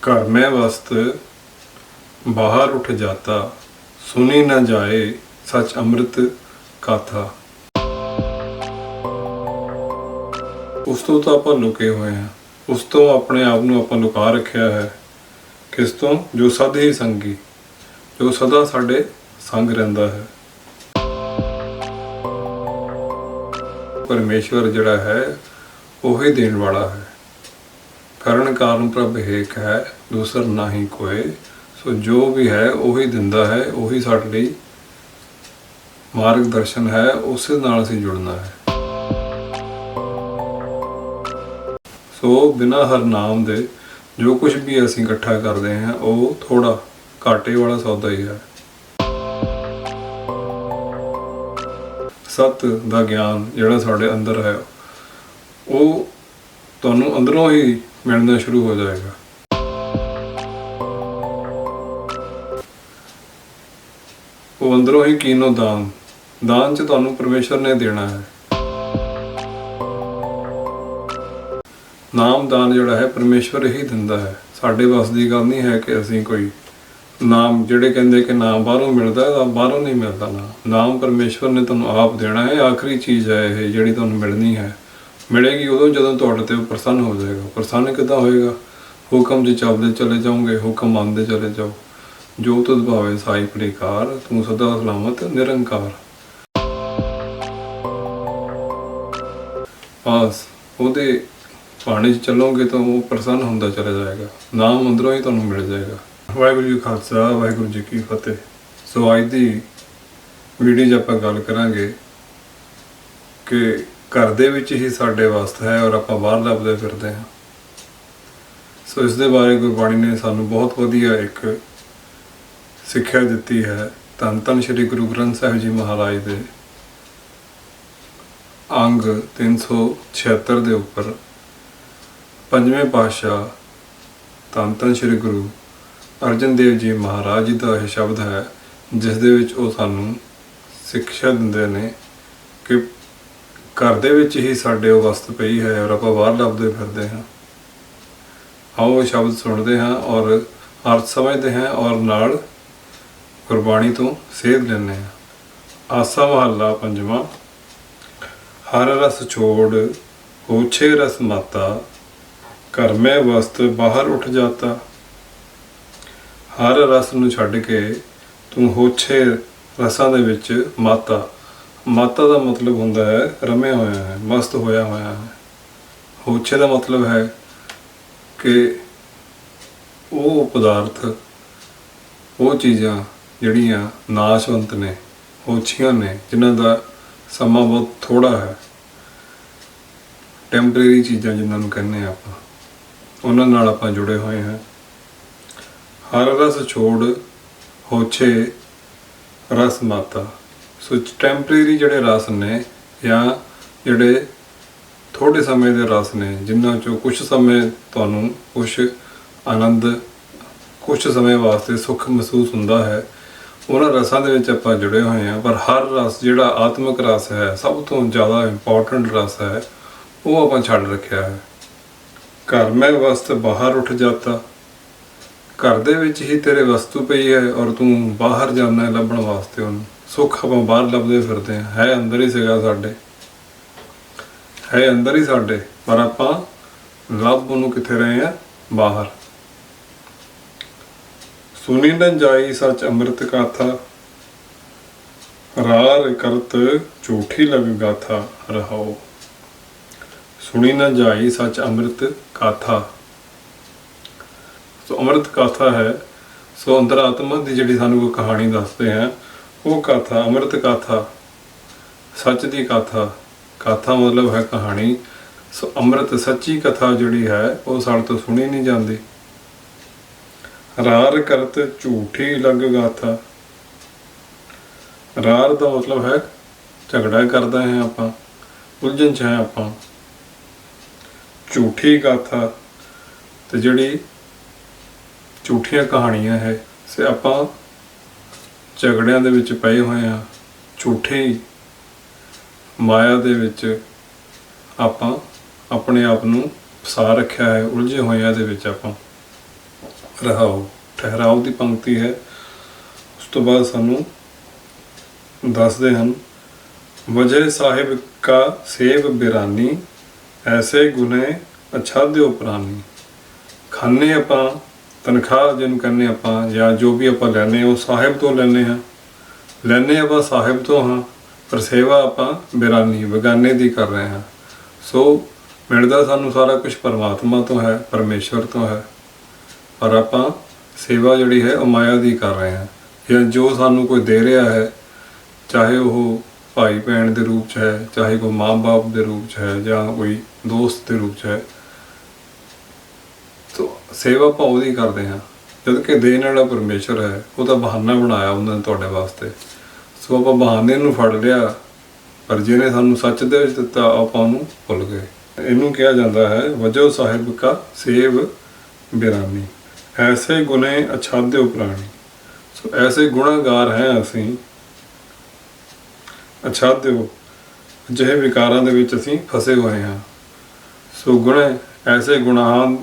ਘਰ ਮੈਂ ਵਸਤ ਬਾਹਰ ਉੱਠ ਜਾਤਾ, ਸੁਣੀ ਨਾ ਜਾਏ ਸੱਚ ਅੰਮ੍ਰਿਤ ਕਾਥਾ ਉਸ ਤੋਂ ਤਾਂ ਆਪਾਂ ਲੁਕੇ ਹੋਏ ਆ ਉਸ ਤੋਂ ਆਪਣੇ ਆਪ ਨੂੰ ਆਪਾਂ ਲੁਕਾ ਰੱਖਿਆ ਹੈ। ਕਿਸ ਤੋਂ? ਜੋ ਸਦ ਹੀ ਸੰਗੀ, ਜੋ ਸਦਾ ਸਾਡੇ ਸੰਗ ਰਹਿੰਦਾ ਹੈ। ਪਰਮੇਸ਼ਵਰ ਜਿਹੜਾ ਹੈ, ਉਹ ਹੀ ਦੇਣ ਵਾਲਾ ਹੈ। ਕਰਨ ਕਾਰਨ ਪ੍ਰਭ ਏਕ ਹੈ, ਦੂਸਰ ਨਹੀਂ ਕੋਏ। ਸੋ ਜੋ ਵੀ ਹੈ, ਉਹੀ ਦਿੰਦਾ ਹੈ, ਉਹੀ ਸਾਡੇ ਲਈ ਮਾਰਗ ਦਰਸ਼ਨ ਹੈ, ਉਸੇ ਨਾਲ ਅਸੀਂ ਜੁੜਨਾ ਹੈ। ਸੋ ਬਿਨਾ ਹਰ ਨਾਮ ਦੇ ਜੋ ਕੁਝ ਵੀ ਅਸੀਂ ਇਕੱਠਾ ਕਰਦੇ ਹਾਂ, ਉਹ ਥੋੜਾ ਘਾਟੇ ਵਾਲਾ ਸੌਦਾ ਹੀ ਹੈ। ਸਤ ਦਾ ਗਿਆਨ ਜਿਹੜਾ ਸਾਡੇ ਅੰਦਰ ਹੈ, ਉਹ ਤੁਹਾਨੂੰ ਅੰਦਰੋਂ ਹੀ ਮਿਲਣਾ ਸ਼ੁਰੂ ਹੋ ਜਾਏਗਾ। ਉਹ ਅੰਦਰੋਂ ਹੀ ਕੀਨੋ ਦਾਨ। ਦਾਨ ਚ ਤੁਹਾਨੂੰ ਪਰਮੇਸ਼ਰ ਨੇ ਦੇਣਾ ਹੈ। ਨਾਮ ਦਾਨ ਜਿਹੜਾ ਹੈ ਪਰਮੇਸ਼ਵਰ ਹੀ ਦਿੰਦਾ ਹੈ। ਸਾਡੇ ਵੱਸ ਦੀ ਗੱਲ ਨਹੀਂ ਹੈ ਕਿ ਅਸੀਂ ਕੋਈ ਨਾਮ, ਜਿਹੜੇ ਕਹਿੰਦੇ ਕਿ ਨਾਮ ਬਾਹਰੋਂ ਮਿਲਦਾ ਹੈ, ਤਾਂ ਬਾਹਰੋਂ ਨਹੀਂ ਮਿਲਦਾ ਨਾ ਨਾਮ ਪਰਮੇਸ਼ਵਰ ਨੇ ਤੁਹਾਨੂੰ ਆਪ ਦੇਣਾ ਹੈ। ਆਖਰੀ ਚੀਜ਼ ਹੈ ਇਹ, ਜਿਹੜੀ ਤੁਹਾਨੂੰ ਮਿਲਣੀ ਹੈ। ਮਿਲੇਗੀ ਉਦੋਂ ਜਦੋਂ ਤੁਹਾਡੇ ਤੇ ਉਹ ਪ੍ਰਸੰਨ ਹੋ ਜਾਏਗਾ। ਪ੍ਰਸੰਨ ਕਿੱਦਾਂ ਹੋਏਗਾ? ਹੁਕਮ ਜੇ ਚੱਲਦੇ ਚਲੇ ਜਾਓਗੇ, ਹੁਕਮ ਮੰਨਦੇ ਚਲੇ ਜਾਓ। ਜੋ ਤੁਧ ਭਾਵੇ ਸਾਈ ਪ੍ਰਕਾਰ, ਤੂੰ ਸਦਾ ਸਲਾਮਤ, ਨਿਰੰਕਾਰ। ਬਸ, ਉਹਦੇ ਪਾਣੀ 'ਚ ਚੱਲੋਗੇ ਤਾਂ ਉਹ ਪ੍ਰਸੰਨ ਹੁੰਦਾ ਚਲਾ ਜਾਏਗਾ। ਨਾਮ ਅੰਦਰੋਂ ਹੀ ਤੁਹਾਨੂੰ ਮਿਲ ਜਾਏਗਾ। ਵਾਹਿਗੁਰੂ ਜੀ ਖਾਲਸਾ, ਵਾਹਿਗੁਰੂ ਜੀ ਕੀ ਫਤਿਹ। ਸੋ ਅੱਜ ਦੀ ਵੀਡੀਓ 'ਚ ਆਪਾਂ ਗੱਲ ਕਰਾਂਗੇ ਕਿ ਘਰ ਦੇ ਵਿੱਚ ਹੀ ਸਾਡੇ ਵਾਸਤਾ ਹੈ ਔਰ ਆਪਾਂ ਬਾਹਰ ਲੱਭਦੇ ਫਿਰਦੇ ਹਾਂ। ਸੋ ਇਸ ਦੇ ਬਾਰੇ ਗੁਰਬਾਣੀ ਨੇ ਸਾਨੂੰ ਬਹੁਤ ਵਧੀਆ ਇੱਕ ਸਿੱਖਿਆ ਦਿੱਤੀ ਹੈ। ਧੰਨ ਧੰਨ ਸ਼੍ਰੀ ਗੁਰੂ ਗ੍ਰੰਥ ਸਾਹਿਬ ਜੀ ਮਹਾਰਾਜ ਦੇ ਅੰਗ 376 ਦੇ ਉੱਪਰ ਪੰਜਵੇਂ ਪਾਤਸ਼ਾਹ ਧੰਨ ਧੰਨ ਸ਼੍ਰੀ ਗੁਰੂ ਅਰਜਨ ਦੇਵ ਜੀ ਮਹਾਰਾਜ ਜੀ ਦਾ ਇਹ ਸ਼ਬਦ ਹੈ, ਜਿਸ ਦੇ ਵਿੱਚ ਉਹ ਸਾਨੂੰ ਸਿੱਖਿਆ ਦਿੰਦੇ ਨੇ ਕਿ ਘਰ ਦੇ ਵਿੱਚ ਹੀ ਸਾਡੇ ਉਹ ਵਸਤ ਪਈ ਹੈ ਔਰ ਆਪਾਂ ਬਾਹਰ ਲੱਭਦੇ ਫਿਰਦੇ ਹਾਂ। ਆਓ ਸ਼ਬਦ ਸੁਣਦੇ ਹਾਂ ਔਰ ਅਰਥ ਸਮਝਦੇ ਹਾਂ ਔਰ ਨਾਲ ਗੁਰਬਾਣੀ ਤੋਂ ਸੇਧ ਲੈਂਦੇ ਹਾਂ। ਆਸਾ ਮਹੱਲਾ ਪੰਜਵਾਂ, ਹਰ ਰਸ ਛੋੜ ਹੋਛੇ ਰਸ ਮਾਤਾ, ਘਰ ਮੈਂ ਵਸਤ ਬਾਹਰ ਉੱਠ ਜਾਤਾ। ਹਰ ਰਸ ਨੂੰ ਛੱਡ ਕੇ ਤੂੰ ਹੋਛੇ ਰਸਾਂ ਦੇ ਵਿੱਚ ਮਾਤਾ। ਮਾਤਾ ਦਾ ਮਤਲਬ ਹੁੰਦਾ ਹੈ, ਰਮਿਆ ਹੋਇਆ ਹੈ, ਮਸਤ ਹੋਇਆ ਹੋਇਆ ਹੈ। ਹੋਛੇ ਦਾ ਮਤਲਬ ਹੈ ਕਿ ਉਹ ਪਦਾਰਥ, ਉਹ ਚੀਜ਼ਾਂ ਜਿਹੜੀਆਂ ਨਾਸ਼ਵੰਤ ਨੇ, ਹੋਛੀਆਂ ਨੇ, ਜਿਨ੍ਹਾਂ ਦਾ ਸਮਾਂ ਬਹੁਤ ਥੋੜਾ ਹੈ। ਟੈਂਪਰੇਰੀ ਚੀਜ਼ਾਂ ਜਿਨ੍ਹਾਂ ਨੂੰ ਕਹਿੰਦੇ ਆ ਆਪਾਂ, ਉਹਨਾਂ ਨਾਲ ਆਪਾਂ ਜੁੜੇ ਹੋਏ ਹਾਂ। ਹਰ ਰਸ ਛੋੜ ਹੋਛੇ ਰਸ ਮਾਤਾ। ਸੋ ਟੈਂਪਰੇਰੀ ਜਿਹੜੇ ਰਸ ਨੇ ਜਾਂ ਜਿਹੜੇ ਥੋੜੇ ਸਮੇਂ ਦੇ ਰਸ ਨੇ ਜਿਨ੍ਹਾਂ ਚੋਂ ਕੁਝ ਸਮੇਂ ਤੁਹਾਨੂੰ ਕੁਝ ਆਨੰਦ ਕੁਝ ਸਮੇਂ ਵਾਸਤੇ ਸੁੱਖ ਮਹਿਸੂਸ ਹੁੰਦਾ ਹੈ, ਉਹਨਾਂ ਰਸਾਂ ਦੇ ਵਿੱਚ ਆਪਾਂ ਜੁੜੇ ਹੋਏ ਹਾਂ। ਪਰ ਹਰ ਰਸ ਜਿਹੜਾ ਆਤਮਿਕ ਰਸ ਹੈ, ਸਭ ਤੋਂ ਜ਼ਿਆਦਾ ਇੰਪੋਰਟੈਂਟ ਰਸ ਹੈ, ਉਹ ਆਪਾਂ ਛੱਡ ਰੱਖਿਆ ਹੈ। ਘਰ ਮੈਂ ਵਸਤ ਬਾਹਰ ਉੱਠ ਜਾਤਾ, ਘਰ ਦੇ ਵਿੱਚ ਹੀ ਤੇਰੇ ਵਸਤੂ ਪਈ ਹੈ ਔਰ ਤੂੰ ਬਾਹਰ ਜਾਂਦਾ ਲੱਭਣ ਵਾਸਤੇ ਉਹਨੂੰ। ਸੁੱਖ ਆਪਾਂ ਬਾਹਰ ਲੱਭਦੇ ਫਿਰਦੇ ਹਾਂ। ਹੈ ਅੰਦਰ ਹੀ ਸੀਗਾ ਸਾਡੇ। ਹੈ ਅੰਦਰ ਹੀ ਸਾਡੇ। ਪਰ ਆਪਾਂ ਲੱਭ ਉਹਨੂੰ ਕਿੱਥੇ ਰਹੇ ਆ ਬਾਹਰ। ਸੁਣੀ ਨਾ ਜਾਈ ਸੱਚ ਅੰਮ੍ਰਿਤ ਕਾਥਾ। ਰਾਰ ਕਰਤ ਝੂਠੀ ਲਗ ਗਾਥਾ ਰਹਾਓ ਸੁਣੀ ਨਾ ਜਾਈ ਸੱਚ ਅੰਮ੍ਰਿਤ ਕਾਥਾ। ਸੋ ਅੰਮ੍ਰਿਤ ਕਾਥਾ ਹੈ। ਸੋ ਅੰਦਰ ਆਤਮਾ ਦੀ ਜਿਹੜੀ ਸਾਨੂੰ ਕੋਈ ਕਹਾਣੀ ਦੱਸਦੇ ਆ ਉਹ ਗਾਥਾ ਅੰਮ੍ਰਿਤ ਗਾਥਾ ਸੱਚ ਦੀ ਗਾਥਾ ਗਾਥਾ ਮਤਲਬ ਹੈ ਕਹਾਣੀ। ਸੋ ਅੰਮ੍ਰਿਤ ਸੱਚੀ ਕਥਾ ਜਿਹੜੀ ਹੈ, ਉਹ ਸਾਡੇ ਤੋਂ ਸੁਣੀ ਨਹੀਂ ਜਾਂਦੀ। ਰਾਰ ਕਰਤ ਝੂਠੀ ਲਗ ਗਾਥਾ। ਰਾਰ ਦਾ ਮਤਲਬ ਹੈ ਝਗੜਾ ਕਰਦਾ ਹੈ ਆਪਾਂ, ਉਲਝਣ ਚ ਹੈ ਆਪਾਂ। ਝੂਠੀ ਗਾਥਾ ਤੇ ਜਿਹੜੀ ਝੂਠੀਆਂ ਕਹਾਣੀਆਂ ਹੈ, ਸੇ ਆਪਾਂ ਝਗੜਿਆਂ ਦੇ ਵਿੱਚ ਪਏ ਹੋਏ ਆ ਝੂਠੇ ਮਾਇਆ ਦੇ ਵਿੱਚ ਆਪਾਂ ਆਪਣੇ ਆਪ ਨੂੰ ਫਸਾ ਰੱਖਿਆ ਹੈ, ਉਲਝੇ ਹੋਏ ਆ ਦੇ ਵਿੱਚ ਆਪਾਂ। ਰਹਾਓ, ਠਹਿਰਾਓ ਦੀ ਪੰਕਤੀ ਹੈ। ਉਸ ਤੋਂ ਬਾਅਦ ਸਾਨੂੰ ਦੱਸਦੇ ਹਨ ਵਜੇ ਸਾਹਿਬ ਕਾ ਸੇਵ ਬਿਰਾਨੀ, ਐਸੇ ਗੁਨੇ ਅਛਾਦਿਓ ਪ੍ਰਾਨੀ। ਖਾਨੇ ਆਪਾਂ ਤਨਖਾਹ ਜਿਹਨੂੰ ਕਹਿੰਦੇ ਆਪਾਂ, ਜਾਂ ਜੋ ਵੀ ਆਪਾਂ ਲੈਨੇ ਉਹ ਸਾਹਿਬ ਤੋਂ ਲੈਨੇ ਹਾਂ। ਲੈਨੇ ਆਪਾਂ ਸਾਹਿਬ ਤੋਂ ਹਾਂ, ਪਰ ਸੇਵਾ ਆਪਾਂ ਬਿਰਾਨੀ, ਬਗਾਨੇ ਦੀ ਕਰ ਰਹੇ ਹਾਂ। ਸੋ ਮਿਲਦਾ ਸਾਨੂੰ ਸਾਰਾ ਕੁਝ ਪਰਮਾਤਮਾ ਤੋਂ ਹੈ, ਪਰਮੇਸ਼ਵਰ ਤੋਂ ਹੈ। ਪਰ ਆਪਾਂ ਸੇਵਾ ਜਿਹੜੀ ਹੈ, ਉਹ ਮਾਇਆ ਦੀ ਕਰ ਰਹੇ ਹਾਂ। ਜਾਂ ਜੋ ਸਾਨੂੰ ਕੋਈ ਦੇ ਰਿਹਾ ਹੈ, ਚਾਹੇ ਉਹ ਭਾਈ ਭੈਣ ਦੇ ਰੂਪ ਚ ਹੈ, ਚਾਹੇ ਕੋਈ ਮਾਂ-ਬਾਪ ਦੇ ਰੂਪ ਚ ਹੈ, ਜਾਂ ਕੋਈ ਦੋਸਤ ਦੇ ਰੂਪ ਚ ਹੈ ਸੋ ਸੇਵਾ ਆਪਾਂ ਉਹਦੀ ਕਰਦੇ ਹਾਂ। ਜਦ ਕਿ ਦੇਣ ਵਾਲਾ ਪਰਮੇਸ਼ਰ ਹੈ, ਉਹ ਤਾਂ ਬਹਾਨਾ ਬਣਾਇਆ ਉਹਨਾਂ ਨੇ ਤੁਹਾਡੇ ਵਾਸਤੇ। ਸੋ ਆਪਾਂ ਬਹਾਨੇ ਨੂੰ ਫੜ ਲਿਆ, ਪਰ ਜਿਹਨੇ ਸਾਨੂੰ ਸੱਚ ਦੇ ਵਿੱਚ ਦਿੱਤਾ, ਆਪਾਂ ਉਹਨੂੰ ਭੁੱਲ ਗਏ। ਇਹਨੂੰ ਕਿਹਾ ਜਾਂਦਾ ਹੈ, ਵਜੋ ਸਾਹਿਬ ਕਾ ਸੇਵ ਬਿਰਾਨੀ। ਐਸੇ ਗੁਨੇ ਅਛਾਦਿਓ ਪ੍ਰਾਣੀ। ਸੋ ਐਸੇ ਗੁਨਾਹਗਾਰ ਹੈ ਅਸੀਂ। ਅਛਾਦਿਓ, ਜਿਹੇ ਵਿਕਾਰਾਂ ਦੇ ਵਿੱਚ ਅਸੀਂ ਫਸੇ ਹੋਏ ਹਾਂ। ਸੋ ਗੁਣੇ ਐਸੇ ਗੁਨਾਹਾਂ,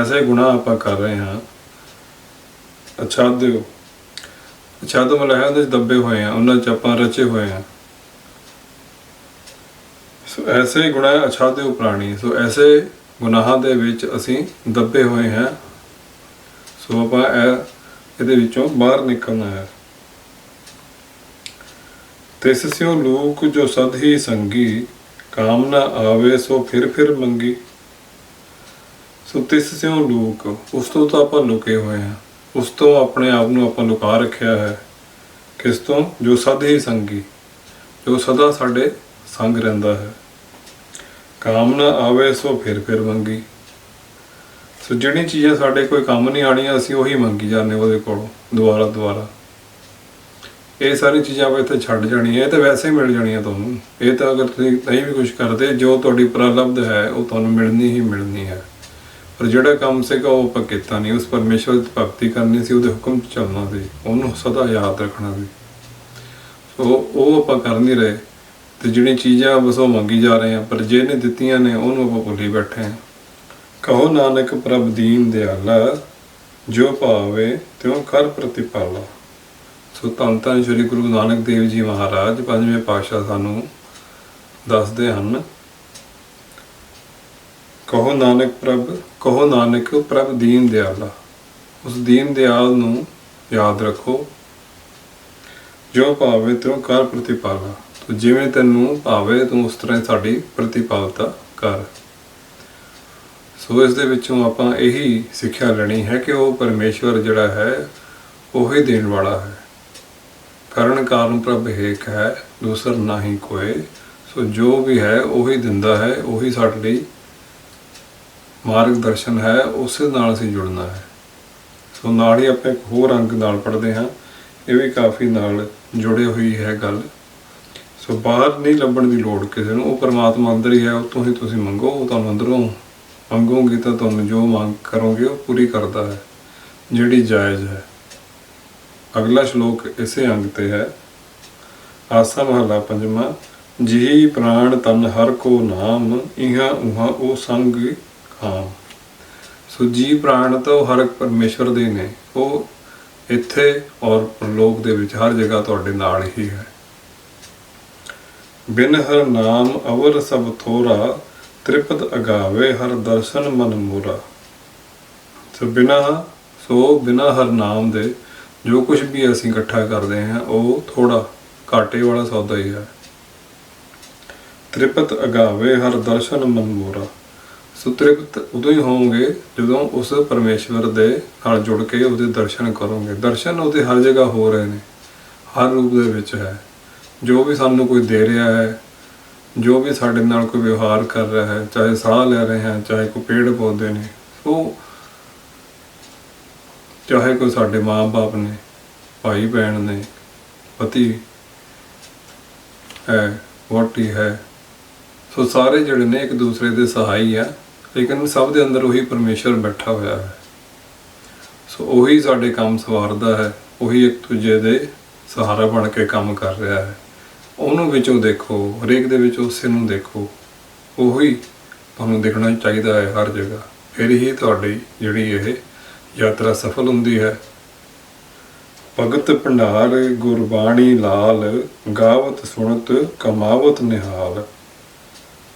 ਐਸੇ ਗੁਨਾਹ ਆਪਾਂ ਕਰ ਰਹੇ ਹਾਂ। ਅਛਾਦਿਓ। ਅਛਾਦਿਓ ਮਤਲਬ ਹੈ ਉਹਦੇ 'ਚ ਦੱਬੇ ਹੋਏ ਆ ਉਹਨਾਂ 'ਚ ਆਪਾਂ ਰਚੇ ਹੋਏ ਆ ਸੋ ਐਸੇ ਗੁਨਾਹ ਅਛਾਦਿਓ ਪ੍ਰਾਣੀ, ਸੋ ਐਸੇ ਗੁਨਾਹਾਂ ਦੇ ਵਿੱਚ ਅਸੀਂ ਦੱਬੇ ਹੋਏ ਹਾਂ। ਸੋ ਆਪਾਂ ਇਹ ਇਹਦੇ ਵਿੱਚੋਂ ਬਾਹਰ ਨਿਕਲਣਾ ਹੈ। ਤਿਸ ਸਿਓ ਲੋਕ ਜੋ ਸਦ ਹੀ ਸੰਗੀ ਕਾਮਨਾ ਆਵੇ ਸੋ ਫਿਰ ਫਿਰ ਮੰਗੀ। ਸੋ ਤਿਸ ਸਿਓ ਲੋਕ ਉਸ ਤੋਂ ਤਾਂ ਆਪਾਂ ਲੁਕੇ ਹੋਏ ਹਾਂ। ਉਸ ਤੋਂ ਆਪਣੇ ਆਪ ਨੂੰ ਆਪਾਂ ਲੁਕਾ ਰੱਖਿਆ ਹੈ। ਕਿਸ ਤੋਂ? ਜੋ ਸਦ ਹੀ ਸੰਗੀ, ਜੋ ਸਦਾ ਸਾਡੇ ਸੰਗ ਰਹਿੰਦਾ ਹੈ। ਕਾਮਨਾ ਆਵੇ ਸੋ ਫਿਰ ਫਿਰ ਮੰਗੀ। ਸੋ ਜਿਹੜੀਆਂ ਚੀਜ਼ਾਂ ਸਾਡੇ ਕੋਈ ਕੰਮ ਨਹੀਂ ਆਣੀਆਂ ਅਸੀਂ ਉਹੀ ਮੰਗੀ ਜਾਂਦੇ ਉਹਦੇ ਕੋਲੋਂ, ਦੁਬਾਰਾ ਦੁਬਾਰਾ। ਇਹ ਸਾਰੀ ਚੀਜ਼ਾਂ ਆਪਾਂ ਇੱਥੇ ਛੱਡ ਜਾਣੀਆਂ, ਇਹ ਤਾਂ ਵੈਸੇ ਹੀ ਮਿਲ ਜਾਣੀਆਂ ਤੁਹਾਨੂੰ। ਇਹ ਤਾਂ ਅਗਰ ਤੁਸੀਂ ਨਹੀਂ ਵੀ ਕੁਝ ਕਰਦੇ, ਜੋ ਤੁਹਾਡੀ ਪ੍ਰਲਬਧ ਹੈ, ਉਹ ਤੁਹਾਨੂੰ ਮਿਲਣੀ ਹੀ ਮਿਲਣੀ ਹੈ। ਪਰ ਜਿਹੜਾ ਕੰਮ ਸੀਗਾ ਉਹ ਆਪਾਂ ਕੀਤਾ ਨਹੀਂ। ਉਸ ਪਰਮੇਸ਼ਵਰ ਦੀ ਭਗਤੀ ਕਰਨੀ ਸੀ, ਉਹਦੇ ਹੁਕਮ 'ਚ ਚੱਲਣਾ ਸੀ। ਉਹਨੂੰ ਸਦਾ ਯਾਦ ਰੱਖਣਾ ਸੀ। ਸੋ ਉਹ ਆਪਾਂ ਕਰ ਨਹੀਂ ਰਹੇ। ਤੇ ਜਿਹੜੀਆਂ ਚੀਜ਼ਾਂ ਬਸ ਉਹ ਮੰਗੀ ਜਾ ਰਹੇ ਆ ਪਰ ਜਿਹਨੇ ਦਿੱਤੀਆਂ ਨੇ, ਉਹਨੂੰ ਆਪਾਂ ਭੁੱਲੀ ਬੈਠੇ ਆ ਕਹੋ ਨਾਨਕ, ਪ੍ਰਭ ਦੀਨ ਦਿਆਲਾ, ਜੋ ਭਾਵੇ ਤਿਉ ਕਰ ਪ੍ਰਤੀਪਾਲਾ। ਸੋ ਧੰਨ ਧੰਨ ਸ੍ਰੀ ਗੁਰੂ ਨਾਨਕ ਦੇਵ ਜੀ ਮਹਾਰਾਜ, ਪੰਜਵੇਂ ਪਾਤਸ਼ਾਹ ਸਾਨੂੰ ਦੱਸਦੇ ਹਨ ਕਹੋ ਨਾਨਕ ਪ੍ਰਭ, ਕਹੋ ਨਾਨਕ ਪ੍ਰਭ ਦੀਨ ਦਿਆਲਾ। ਉਸ ਦੀਨ ਦਿਆਲ ਨੂੰ ਯਾਦ ਰੱਖੋ। ਜੋ ਭਾਵੇ ਤਿਉ ਕਰ ਪ੍ਰਤੀਪਾਲਾ, ਤੂੰ ਜਿਵੇਂ ਤੈਨੂੰ ਭਾਵੇ, ਤੂੰ ਉਸ ਤਰ੍ਹਾਂ ਸਾਡੀ ਪ੍ਰਤੀਪਾਲਤਾ ਕਰ। ਸੋ ਇਸ ਦੇ ਵਿੱਚੋਂ ਆਪਾਂ ਇਹੀ ਸਿੱਖਿਆ ਲੈਣੀ ਹੈ ਕਿ ਉਹ ਪਰਮੇਸ਼ਵਰ ਜਿਹੜਾ ਹੈ, ਉਹੀ ਦੇਣ ਵਾਲਾ ਹੈ। ਕਰਨ ਕਾਰਨ ਪ੍ਰਭ ਏਕ ਹੈ, ਦੂਸਰ ਨਹੀਂ ਕੋਈ ਸੋ ਜੋ ਵੀ ਹੈ, ਉਹੀ ਦਿੰਦਾ ਹੈ, ਉਹੀ ਸਾਡੇ ਲਈ ਮਾਰਗਦਰਸ਼ਨ ਹੈ, ਉਸੇ ਨਾਲ ਅਸੀਂ ਜੁੜਨਾ ਹੈ। ਸੋ ਨਾਲ ਹੀ ਆਪਾਂ ਇੱਕ ਹੋਰ ਅੰਗ ਨਾਲ ਪੜ੍ਹਦੇ ਹਾਂ। ਇਹ ਵੀ ਕਾਫੀ ਨਾਲ ਜੁੜੇ ਹੋਈ ਹੈ ਗੱਲ। ਸੋ ਬਾਹਰ ਨਹੀਂ ਲੱਭਣ ਦੀ ਲੋੜ ਕਿਸੇ ਨੂੰ। ਉਹ ਪਰਮਾਤਮਾ ਅੰਦਰ ਹੀ ਹੈ ਉਹ ਤੋਂ ਹੀ ਤੁਸੀਂ ਮੰਗੋ। ਉਹ ਤੁਹਾਨੂੰ ਅੰਦਰੋਂ ਮੰਗੋਗੇ ਤਾਂ ਤੁਹਾਨੂੰ ਜੋ ਮੰਗ ਕਰੋਗੇ, ਉਹ ਪੂਰੀ ਕਰਦਾ ਹੈ। ਜਿਹੜੀ ਜਾਇਜ਼ ਹੈ। ਅਗਲਾ ਸ਼ਲੋਕ ਇਸੇ ਅੰਗ ਤੇ ਹੈ। ਆਸਾ ਮਹਲਾ ਪੰਜਵਾਂ, ਜਿਹੀ ਪ੍ਰਾਣ ਤਨ ਹਰ ਕੋ ਨਾਮ, ਇਹਾਂ ਉਹਾਂ ਉਹ ਸੰਗ ਖਾਮ ਸੋ ਜੀ ਪ੍ਰਾਣ ਤਾਂ ਹਰ ਇੱਕ ਪਰਮੇਸ਼ਵਰ ਦੇ ਨੇ। ਉਹ ਇੱਥੇ ਔਰ ਪਰਲੋਕ ਦੇ ਵਿੱਚ ਹਰ ਜਗ੍ਹਾ ਤੁਹਾਡੇ ਨਾਲ ਹੀ ਹੈ। ਬਿਨ ਹਰ ਨਾਮ ਅਵਰ ਸਭ ਥੋਰਾ ਤ੍ਰਿਪਤ ਅਗਾਵੇ ਹਰ ਦਰਸ਼ਨ ਮਨ ਮੂਰਾ। ਸੋ ਬਿਨਾ ਸੋ ਬਿਨਾ ਹਰ ਨਾਮ ਦੇ ਜੋ ਕੁਝ ਵੀ ਅਸੀਂ ਇਕੱਠਾ ਕਰਦੇ ਹਾਂ, ਉਹ ਥੋੜਾ ਘਾਟੇ ਵਾਲਾ ਸੌਦਾ ਹੀ ਹੈ। ਤ੍ਰਿਪਤ ਅਗਾਵੇ ਹਰ ਦਰਸ਼ਨ ਮਨ ਮੂਰਾ। ਸੁਤ੍ਰਿਪਤ ਉਦੋਂ ਹੀ ਹੋਵੋਗੇ ਜਦੋਂ ਉਸ ਪਰਮੇਸ਼ਵਰ ਦੇ ਨਾਲ ਜੁੜ ਕੇ ਉਹਦੇ ਦਰਸ਼ਨ ਕਰੋਗੇ। ਦਰਸ਼ਨ ਉਹਦੇ ਹਰ ਜਗ੍ਹਾ ਹੋ ਰਹੇ ਨੇ, ਹਰ ਰੂਪ ਦੇ ਵਿੱਚ ਹੈ। ਜੋ ਵੀ ਸਾਨੂੰ ਕੋਈ ਦੇ ਰਿਹਾ ਹੈ, ਜੋ ਵੀ ਸਾਡੇ ਨਾਲ ਕੋਈ ਵਿਵਹਾਰ ਕਰ ਰਿਹਾ ਹੈ, ਚਾਹੇ ਸਾਹ ਲੈ ਰਹੇ ਹਾਂ, ਚਾਹੇ ਕੋਈ ਪੇੜ ਪੌਦੇ ਨੇ, ਉਹ ਚਾਹੇ ਕੋਈ ਸਾਡੇ ਮਾਂ-ਬਾਪ ਨੇ ਭਾਈ ਭੈਣ ਨੇ, ਪਤੀ ਹੈ ਵੋਟੀ ਹੈ, ਸੋ ਸਾਰੇ ਜਿਹੜੇ ਨੇ ਇੱਕ ਦੂਸਰੇ ਦੇ ਸਹਾਈ ਆ। ਲੇਕਿਨ ਸਭ ਦੇ ਅੰਦਰ ਉਹੀ ਪਰਮੇਸ਼ਰ ਬੈਠਾ ਹੋਇਆ ਹੈ। ਸੋ ਉਹੀ ਸਾਡੇ ਕੰਮ ਸਵਾਰਦਾ ਹੈ, ਉਹੀ ਇੱਕ ਦੂਜੇ ਦੇ ਸਹਾਰਾ ਬਣ ਕੇ ਕੰਮ ਕਰ ਰਿਹਾ ਹੈ। ਉਹਨੂੰ ਵਿੱਚੋਂ ਦੇਖੋ, ਹਰੇਕ ਦੇ ਵਿੱਚ ਉਸੇ ਨੂੰ ਦੇਖੋ। ਉਹੀ ਤੁਹਾਨੂੰ ਦੇਖਣਾ ਚਾਹੀਦਾ ਹੈ ਹਰ ਜਗ੍ਹਾ। ਫਿਰ ਹੀ ਤੁਹਾਡੀ ਜਿਹੜੀ ਇਹ ਯਾਤਰਾ ਸਫਲ ਹੁੰਦੀ ਹੈ। ਭਗਤ ਭੰਡਾਰ, ਗੁਰਬਾਣੀ ਲਾਲ, ਗਾਵਤ ਸੁਣਤ ਕਮਾਵਤ ਨਿਹਾਲ।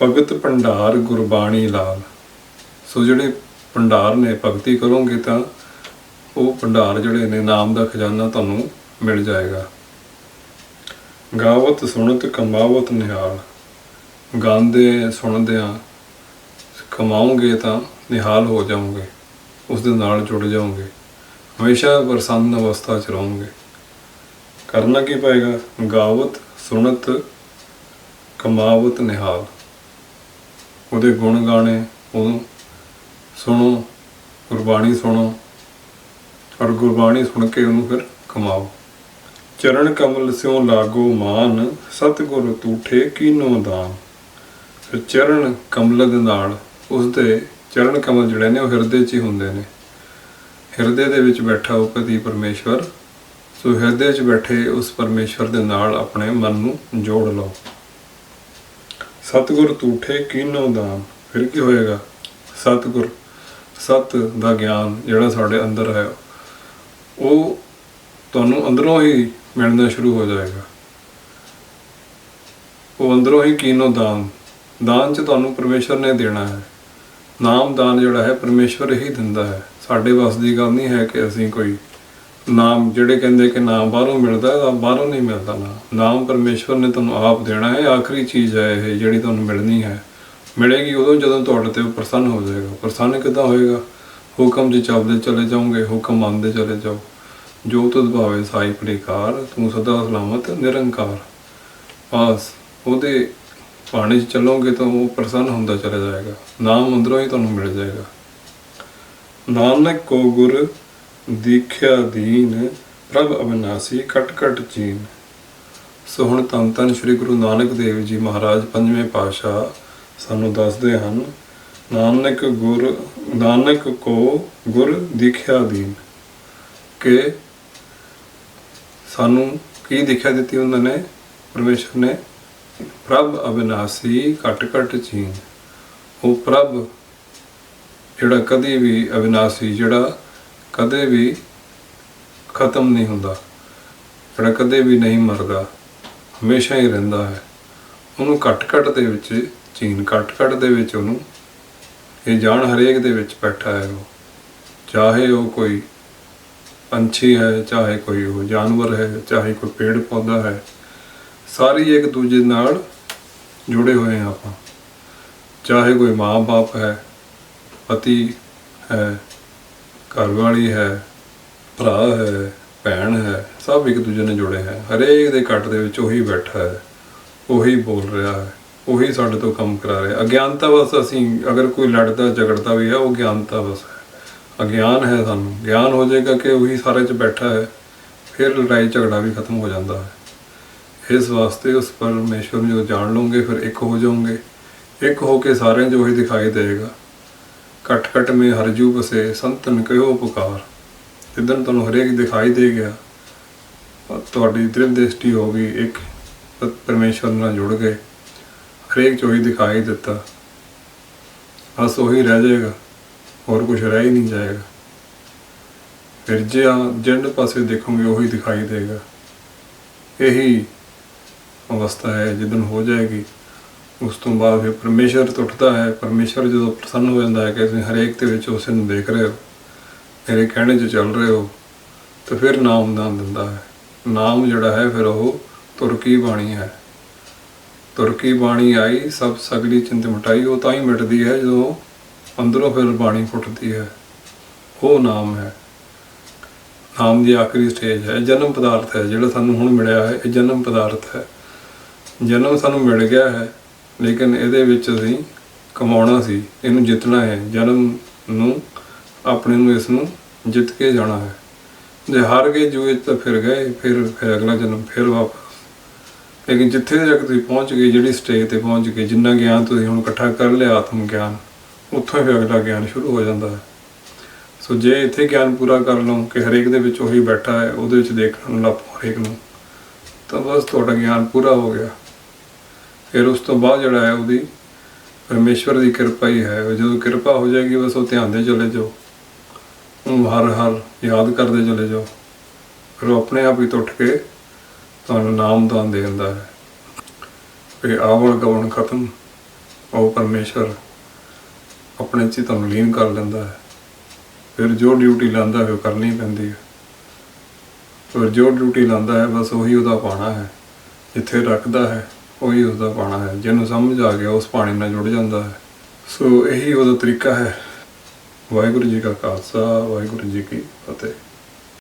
ਭਗਤ ਭੰਡਾਰ, ਗੁਰਬਾਣੀ ਲਾਲ। ਸੋ ਜਿਹੜੇ ਭੰਡਾਰ ਨੇ, ਭਗਤੀ ਕਰੋਗੇ ਤਾਂ ਉਹ ਭੰਡਾਰ ਜਿਹੜੇ ਨੇ, ਨਾਮ ਦਾ ਖਜ਼ਾਨਾ ਤੁਹਾਨੂੰ ਮਿਲ ਜਾਏਗਾ। ਗਾਵਤ ਸੁਣਤ, ਕਮਾਵਤ ਨਿਹਾਲ। ਗਾਉਂਦੇ ਸੁਣਦਿਆਂ ਕਮਾਉਂਗੇ ਤਾਂ ਨਿਹਾਲ ਹੋ ਜਾਓਗੇ, ਉਸ ਦੇ ਨਾਲ ਜੁੜ ਜਾਓਗੇ। ਹਮੇਸ਼ਾ ਪ੍ਰਸੰਨ ਅਵਸਥਾ ਚ ਰਹੋਗੇ। ਕਰਨਾ ਕੀ ਪਏਗਾ? ਗਾਵਤ ਸੁਣਤ, ਕਮਾਵਤ ਨਿਹਾਲ। ਉਹਦੇ ਗੁਣ ਗਾਣੇ, ਉਹਨੂੰ ਸੁਣੋ, ਗੁਰਬਾਣੀ ਸੁਣੋ ਔਰ ਗੁਰਬਾਣੀ ਸੁਣ ਕੇ ਉਹਨੂੰ ਫਿਰ ਕਮਾਓ। ਚਰਨ ਕਮਲ ਸਿਉ ਲਾਗੋ ਮਾਨ, ਸਤਿਗੁਰ ਤੂਠੇ ਕੀਨੋ ਦਾਨ। ਫਿਰ ਚਰਨ ਕਮਲ ਦੇ ਨਾਲ ਉਸਦੇ ਚਰਨ ਕਮਲ ਜਿਹੜੇ ਨੇ ਉਹ ਹਿਰਦੇ 'ਚ ਹੀ ਹੁੰਦੇ ਨੇ। ਹਿਰਦੇ ਦੇ ਵਿੱਚ ਬੈਠਾ ਉਹ ਪਤੀ ਪਰਮੇਸ਼ਵਰ, ਸੋ ਹਿਰਦੇ 'ਚ ਬੈਠੇ ਉਸ ਪਰਮੇਸ਼ਵਰ ਦੇ ਨਾਲ ਆਪਣੇ ਮਨ ਨੂੰ ਜੋੜ ਲਓ। ਸਤਿਗੁਰ ਤੂਠੇ ਕੀਨੋ ਦਾਨ, ਫਿਰ ਕੀ ਹੋਏਗਾ? ਸਤਿਗੁਰ ਸਤ ਦਾ ਗਿਆਨ ਜਿਹੜਾ ਸਾਡੇ ਅੰਦਰ ਹੈ, ਉਹ ਤੁਹਾਨੂੰ ਅੰਦਰੋਂ ਹੀ ਮਿਲਣਾ ਸ਼ੁਰੂ ਹੋ ਜਾਏਗਾ। ਉਹ ਅੰਦਰੋਂ ਹੀ ਕੀਨੋ ਦਾਨ ਦਾਨ ਚ ਤੁਹਾਨੂੰ ਪਰਮੇਸ਼ਵਰ ਨੇ ਦੇਣਾ ਹੈ। ਨਾਮ ਦਾਨ ਜਿਹੜਾ ਹੈ, ਪਰਮੇਸ਼ਵਰ ਹੀ ਦਿੰਦਾ ਹੈ। ਸਾਡੇ ਵੱਸ ਦੀ ਗੱਲ ਨਹੀਂ ਹੈ ਕਿ ਅਸੀਂ ਕੋਈ ਨਾਮ, ਜਿਹੜੇ ਕਹਿੰਦੇ ਕਿ ਨਾਮ ਬਾਹਰੋਂ ਮਿਲਦਾ ਹੈ ਬਾਹਰੋਂ ਨਹੀਂ ਮਿਲਦਾ ਨਾ ਨਾਮ ਪਰਮੇਸ਼ਵਰ ਨੇ ਤੁਹਾਨੂੰ ਆਪ ਦੇਣਾ ਹੈ। ਆਖਰੀ ਚੀਜ਼ ਹੈ ਇਹ ਜਿਹੜੀ ਤੁਹਾਨੂੰ ਮਿਲਣੀ ਹੈ। ਮਿਲੇਗੀ ਉਦੋਂ ਜਦੋਂ ਤੁਹਾਡੇ ਤੇ ਉਹ ਪ੍ਰਸੰਨ ਹੋ ਜਾਏਗਾ। ਪ੍ਰਸੰਨ ਕਿੱਦਾਂ ਹੋਏਗਾ? ਹੁਕਮ ਜੀ ਚੱਲਦੇ ਚਲੇ ਜਾਓਗੇ, ਹੁਕਮ ਮੰਨਦੇ ਚਲੇ ਜਾਓ। ਜੋ ਤੁਧ ਭਾਵੇ ਸਾਈ ਪ੍ਰੇਕਾਰ, ਤੂੰ ਸਦਾ ਸਲਾਮਤ, ਨਿਰੰਕਾਰ। ਬਸ, ਉਹਦੇ ਪਾਣੀ 'ਚ ਚੱਲੋਗੇ ਤਾਂ ਉਹ ਪ੍ਰਸੰਨ ਹੁੰਦਾ ਚਲਾ ਜਾਏਗਾ। ਨਾਮ ਅੰਦਰੋਂ ਹੀ ਤੁਹਾਨੂੰ ਮਿਲ ਜਾਏਗਾ। ਨਾਨਕ ਕੋ ਗੁਰ ਦੀਖਿਆ ਦੀਨ, ਪ੍ਰਭ ਅਬਨਾਸੀ ਕਟ ਕਟ ਜੀਨ। ਸੋ ਹੁਣ ਧੰਨ ਧੰਨ ਸ੍ਰੀ ਗੁਰੂ ਨਾਨਕ ਦੇਵ ਜੀ ਮਹਾਰਾਜ ਪੰਜਵੇਂ ਪਾਤਸ਼ਾਹ ਸਾਨੂੰ ਦੱਸਦੇ ਹਨ, ਨਾਨਕ ਗੁਰ, ਨਾਨਕ ਕੋ ਗੁਰ ਦੀਖਿਆ ਦੀਨ। ਕਿ ਸਾਨੂੰ ਕੀ ਦਿਖਿਆ ਦਿੱਤੀ ਉਹਨਾਂ ਨੇ? ਪਰਮੇਸ਼ਰ ਨੇ, ਪ੍ਰਭ ਅਬਿਨਾਸੀ ਘਟ ਘਟ ਚੀਨ। ਉਹ ਪ੍ਰਭ ਜਿਹੜਾ ਕਦੇ ਵੀ ਅਬਿਨਾਸੀ, ਜਿਹੜਾ ਕਦੇ ਵੀ ਖਤਮ ਨਹੀਂ ਹੁੰਦਾ, ਜਿਹੜਾ ਕਦੇ ਵੀ ਨਹੀਂ ਮਰਦਾ, ਹਮੇਸ਼ਾ ਹੀ ਰਹਿੰਦਾ ਹੈ। ਉਹਨੂੰ ਘਟ ਘਟ ਦੇ ਵਿੱਚ ਚੀਨ ਘਟ ਘਟ ਦੇ ਵਿੱਚ ਉਹਨੂੰ। ਇਹ ਜਾਣ ਹਰੇਕ ਦੇ ਵਿੱਚ ਬੈਠਾ ਹੈ ਉਹ। ਚਾਹੇ ਉਹ ਕੋਈ ਪੰਛੀ ਹੈ, ਚਾਹੇ ਕੋਈ ਉਹ ਜਾਨਵਰ ਹੈ, ਚਾਹੇ ਕੋਈ ਪੇੜ ਪੌਦਾ ਹੈ, ਸਾਰੀ ਇੱਕ ਦੂਜੇ ਨਾਲ ਜੁੜੇ ਹੋਏ ਹਾਂ ਆਪਾਂ। ਚਾਹੇ ਕੋਈ ਮਾਂ-ਬਾਪ ਹੈ, ਪਤੀ ਹੈ, ਘਰਵਾਲੀ ਹੈ, ਭਰਾ ਹੈ, ਭੈਣ ਹੈ, ਸਭ ਇੱਕ ਦੂਜੇ ਨਾਲ ਜੁੜੇ ਹੈ। ਹਰੇਕ ਦੇ ਕੱਟ ਦੇ ਵਿੱਚ ਉਹੀ ਬੈਠਾ ਹੈ, ਉਹੀ ਬੋਲ ਰਿਹਾ ਹੈ। ਉਹੀ ਸਾਡੇ ਤੋਂ ਕੰਮ ਕਰਾ ਰਿਹਾ। ਅਗਿਆਨਤਾ ਬਸ ਅਸੀਂ, ਅਗਰ ਕੋਈ ਲੜਦਾ, ਝਗੜਦਾ ਵੀ ਹੈ, ਉਹ ਗਿਆਨਤਾ ਬਸ ਹੈ। ਅਗਿਆਨ ਹੈ ਸਾਨੂੰ। ਗਿਆਨ ਹੋ ਜਾਏਗਾ ਕਿ ਉਹੀ ਸਾਰੇ 'ਚ ਬੈਠਾ ਹੈ, ਫਿਰ ਲੜਾਈ, ਝਗੜਾ ਵੀ ਖਤਮ ਹੋ ਜਾਂਦਾ ਹੈ। ਇਸ ਵਾਸਤੇ ਉਸ ਪਰਮੇਸ਼ਵਰ ਨੂੰ ਜਦੋਂ ਜਾਣ ਲਓਗੇ, ਫਿਰ ਇੱਕ ਹੋ ਜਾਓਗੇ। ਇੱਕ ਹੋ ਕੇ ਸਾਰਿਆਂ 'ਚ ਉਹੀ ਦਿਖਾਈ ਦੇਵੇਗਾ। ਕਟ ਕਟ ਮੇ ਹਰਜੂ ਬਸੇ ਸੰਤਨ ਕਹਿਓ ਪੁਕਾਰ। ਜਿੱਦਣ ਤੁਹਾਨੂੰ ਹਰੇਕ ਦਿਖਾਈ ਦੇ ਗਿਆ ਤੁਹਾਡੀ ਦਿਲ ਦ੍ਰਿਸ਼ਟੀ ਹੋ ਗਈ, ਇੱਕ ਪ- ਪਰਮੇਸ਼ਵਰ ਨਾਲ ਜੁੜ ਗਏ। ਹਰੇਕ 'ਚ ਉਹੀ ਦਿਖਾਈ ਦਿੱਤਾ। ਬਸ ਉਹੀ ਰਹਿ ਜਾਏਗਾ, ਹੋਰ ਕੁਝ ਰਹਿ ਹੀ ਨਹੀਂ ਜਾਏਗਾ। ਫਿਰ ਜੇ ਆ ਜਿੰਨ ਪਾਸੇ ਦੇਖੋਗੇ ਉਹੀ ਦਿਖਾਈ ਦੇਗਾ। ਇਹੀ ਅਵਸਥਾ ਹੈ ਜਦੋਂ ਹੋ ਜਾਏਗੀ, ਉਸ ਤੋਂ ਬਾਅਦ ਫਿਰ ਪਰਮੇਸ਼ਰ ਟੁੱਟਦਾ ਹੈ। ਪਰਮੇਸ਼ਰ ਜਦੋਂ ਪ੍ਰਸੰਨ ਹੋ ਜਾਂਦਾ ਹੈ ਕਿ ਤੁਸੀਂ ਹਰੇਕ ਦੇ ਵਿੱਚ ਉਸੇ ਨੂੰ ਦੇਖ ਰਹੇ ਹੋ, ਮੇਰੇ ਕਹਿਣੇ 'ਚ ਚੱਲ ਰਹੇ ਹੋ, ਤਾਂ ਫਿਰ ਨਾਮ ਦਾਨ ਦਿੰਦਾ ਹੈ। ਨਾਮ ਜਿਹੜਾ ਹੈ, ਫਿਰ ਉਹ ਤੁਰਕੀ ਬਾਣੀ ਹੈ। ਤੁਰਕੀ ਬਾਣੀ ਆਈ, ਸਭ ਸਗਲੀ ਚਿੰਤ ਮਟਾਈ ਉਹ ਤਾਂ ਹੀ ਮਿਟਦੀ ਹੈ ਜਦੋਂ ਅੰਦਰੋਂ ਫਿਰ ਬਾਣੀ ਫੁੱਟਦੀ ਹੈ। ਉਹ ਨਾਮ ਹੈ। ਨਾਮ ਦੀ ਆਖਰੀ ਸਟੇਜ ਹੈ। ਜਨਮ ਪਦਾਰਥ ਹੈ, ਜਿਹੜਾ ਸਾਨੂੰ ਹੁਣ ਮਿਲਿਆ ਹੈ। ਇਹ ਜਨਮ ਪਦਾਰਥ ਹੈ। ਜਨਮ ਸਾਨੂੰ ਮਿਲ ਗਿਆ ਹੈ, ਲੇਕਿਨ ਇਹਦੇ ਵਿੱਚ ਅਸੀਂ ਕਮਾਉਣਾ ਸੀ। ਇਹਨੂੰ ਜਿੱਤਣਾ ਹੈ। ਜਨਮ ਨੂੰ, ਆਪਣੇ ਨੂੰ ਇਸ ਨੂੰ ਜਿੱਤ ਕੇ ਜਾਣਾ ਹੈ। ਜੇ ਹਾਰ ਗਏ ਜੂਏ ਤਾਂ ਫਿਰ ਗਏ, ਫਿਰ ਫਿਰ ਅਗਲਾ ਜਨਮ ਫਿਰ ਵਾਪਸ ਲੇਕਿਨ ਜਿੱਥੇ ਤੱਕ ਤੁਸੀਂ ਪਹੁੰਚ ਗਏ, ਜਿਹੜੀ ਸਟੇਜ ਤੇ ਪਹੁੰਚ ਗਏ, ਜਿੰਨਾ ਗਿਆਨ ਤੁਸੀਂ ਹੁਣ ਇਕੱਠਾ ਕਰ ਲਿਆ ਆਤਮ ਗਿਆਨ, ਉੱਥੋਂ ਫਿਰ ਅਗਲਾ ਗਿਆਨ ਸ਼ੁਰੂ ਹੋ ਜਾਂਦਾ ਹੈ। ਸੋ ਜੇ ਇੱਥੇ ਗਿਆਨ ਪੂਰਾ ਕਰ ਲਓ ਕਿ ਹਰੇਕ ਦੇ ਵਿੱਚ ਉਹੀ ਬੈਠਾ ਹੈ, ਉਹਦੇ ਵਿੱਚ ਦੇਖਣ ਨੂੰ ਲੱਪ ਹਰੇਕ ਨੂੰ, ਤਾਂ ਬਸ ਤੁਹਾਡਾ ਗਿਆਨ ਪੂਰਾ ਹੋ ਗਿਆ। ਫਿਰ ਉਸ ਤੋਂ ਬਾਅਦ ਜਿਹੜਾ ਹੈ, ਉਹਦੀ ਪਰਮੇਸ਼ਵਰ ਦੀ ਕਿਰਪਾ ਹੀ ਹੈ। ਜਦੋਂ ਕਿਰਪਾ ਹੋ ਜਾਏਗੀ, ਬਸ ਉਹ ਧਿਆਨ ਦੇ ਚਲੇ ਜਾਓ। ਉਹਨੂੰ ਹਰ ਹਰ ਯਾਦ ਕਰਦੇ ਚਲੇ ਜਾਓ। ਫਿਰ ਉਹ ਆਪਣੇ ਆਪ ਹੀ ਤੋਂ ਉੱਠ ਕੇ ਤੁਹਾਨੂੰ ਨਾਮਦਾਨ ਦੇ ਦਿੰਦਾ ਹੈ। ਵੀ ਆਵਲ ਗਵਨ ਖਤਮ। ਉਹ ਪਰਮੇਸ਼ਰ ਆਪਣੇ ਚ ਹੀ ਤੁਹਾਨੂੰ ਲੀਨ ਕਰ ਲੈਂਦਾ ਹੈ। ਫਿਰ ਜੋ ਡਿਊਟੀ ਲਾਂਦਾ ਹੈ ਉਹ ਕਰਨੀ ਪੈਂਦੀ ਹੈ। ਫਿਰ ਜੋ ਡਿਊਟੀ ਲਾਂਦਾ ਹੈ ਬਸ ਉਹੀ ਉਹਦਾ ਪਾਣਾ ਹੈ। ਜਿੱਥੇ ਰੱਖਦਾ ਹੈ, ਉਹੀ ਉਸਦਾ ਪਾਣਾ ਹੈ। ਜਿਹਨੂੰ ਸਮਝ ਆ ਗਿਆ, ਉਸ ਪਾਣੀ ਨਾਲ ਜੁੜ ਜਾਂਦਾ ਹੈ। ਸੋ ਇਹੀ ਉਹਦਾ ਤਰੀਕਾ ਹੈ। ਵਾਹਿਗੁਰੂ ਜੀ ਕਾ ਖਾਲਸਾ, ਵਾਹਿਗੁਰੂ ਜੀ ਕੀ ਫਤਿਹ।